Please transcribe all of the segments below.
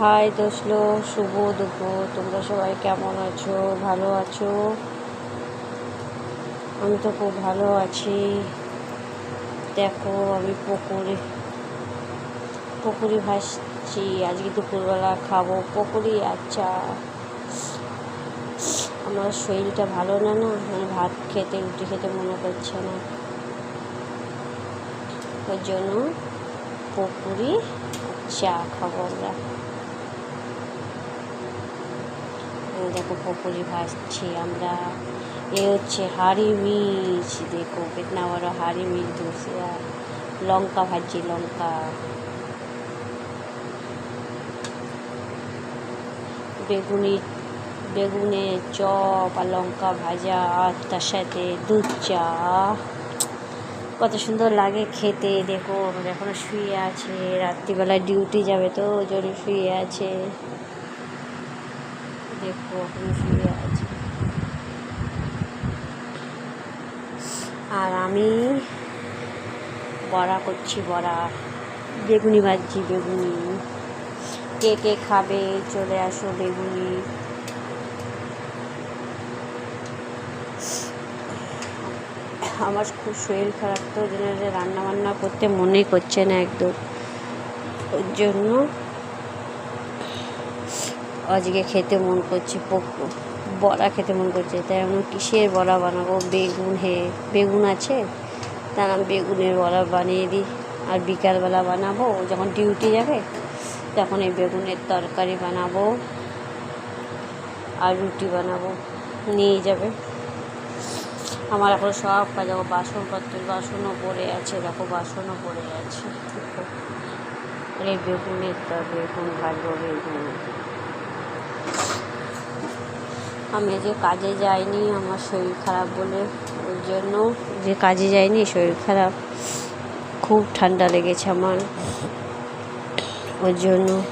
High দোসলো শুভ দুপুর। তোমরা সবাই কেমন আছো? ভালো আছো? আমি তো খুব ভালো আছি। দেখো, আমি পকোড়ি পকোড়ি ভাসছি আজকে দুপুরবেলা খাব পকোড়ি আচ্ছা আমার শরীরটা ভালো না না মানে ভাত খেতে, রুটি খেতে মনে করছে না। ওই জন্য পকোড়ি চা খাব আমরা। দেখো পকোড়ি ভাজছি আমরা এ হচ্ছে হাড়ি মির্চ, দেখো কিতনা বড় হাড়ি মির্চ দুসরা লঙ্কা ভাজছি, লঙ্কা। বেগুনি বেগুনের চপ আর লঙ্কা ভাজা, আর তার সাথে দুধ চা। কত সুন্দর লাগে খেতে, দেখো, এখনও শুয়ে আছে, রাত্রিবেলায় ডিউটি যাবে তো, ওই জন্য শুয়ে আছে। দেখো এখনও শুয়ে আছে। আর আমি বড়া করছি, বড়া। বেগুনি ভাজছি, বেগুনি। কে কে খাবে, চলে আসো বেগুনি। আমার খুব শরীর খারাপ তো, ওই জন্য রান্না বান্না করতে মনেই করছে না একদম। ওর জন্য আজকে খেতে মন করছে বড়া খেতে মন করছে। তাই আমি কিসের বড়া বানাবো? বেগুন হে, বেগুন আছে? তার আমি বেগুনের বড়া বানিয়ে দিই। আর বিকালবেলা বানাবো, যখন ডিউটি যাবে, তখন এই বেগুনের তরকারি বানাবো। আর রুটি বানাবো। নিয়ে যাবে। আমার এখন সব কাজ। দেখো বাসনপত্রের বাসনও পড়ে আছে। দেখো, বাসনও পড়ে আছে। এই বেগুনের তর বেগুন ভাজবো বেগুন। আমি যে কাজে যাইনি, আমার শরীর খারাপ বলে ওই জন্য যে কাজে যাইনি, শরীর খারাপ। খুব ঠান্ডা লেগেছে আমার। ওর জন্য।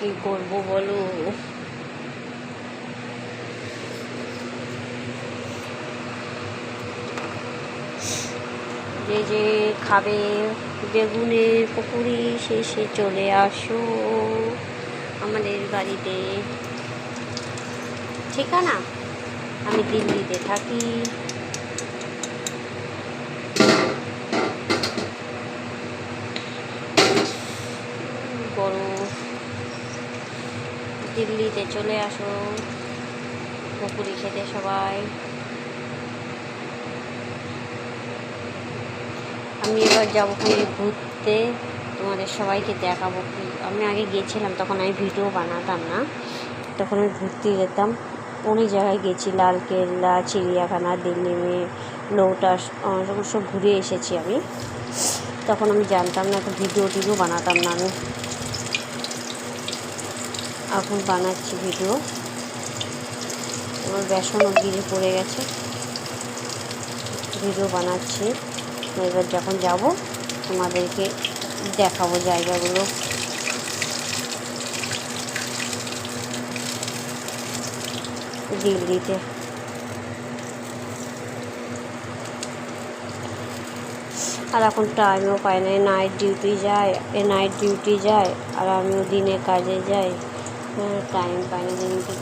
কি করব বলো? যে যে খাবে বেগুনের সে সে চলে আসো আমাদের বাড়িতে। ঠিকানা? আমি দিল্লিতে থাকি। দিল্লিতে চলে আসো। পুকুরি খেতে সবাই। আমি এবার যাব ঘুরতে। তোমাদের সবাইকে দেখাবো কি। আমি আগে গিয়েছিলাম তখন আমি ভিডিও বানাতাম না। তখন আমি ঘুরতে যেতাম। অনেক জায়গায় গেছি লালকেল্লা চিড়িয়াখানা, দিল্লি মে লোটাস সব ঘুরে এসেছি আমি। তখন আমি জানতাম না তো ভিডিও টিডিও বানাতাম না আমি। এখন বানাচ্ছি ভিডিও। আমার বেসনও গিরে পড়ে গেছে। ভিডিও বানাচ্ছি। এবার যখন যাব, তোমাদেরকে দেখাবো জায়গাগুলো। দিল্লিতে। আর এখন টাইমও পাই না নাইট ডিউটি যায়, এ নাইট ডিউটি যায়, আর আমিও দিনে কাজে যাই। টাইম পাই না দিনকে।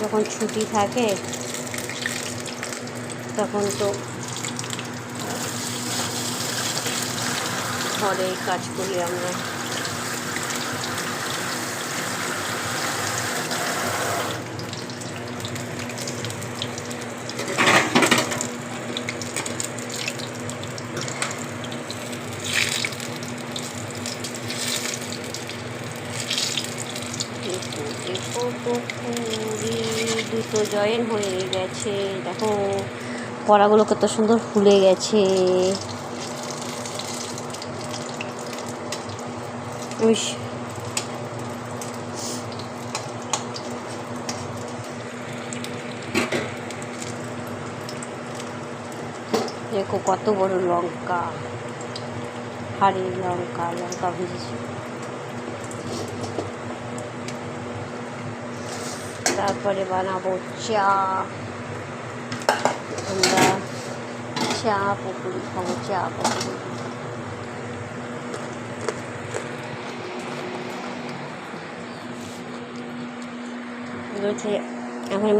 যখন ছুটি থাকে তখন তো ঘরেই কাজ করি আমরা। দুটো জয়েন হয়ে গেছে দেখো। কড়াগুলো কত সুন্দর ফুলে গেছে। উইস দেখো কত বড় লঙ্কা। হাড়ি লঙ্কা লঙ্কা ভেজেছি। তারপরে বানাবো চা। আমরা চা পকুড়ি খাব চা পকুড়ি। বলছে এখন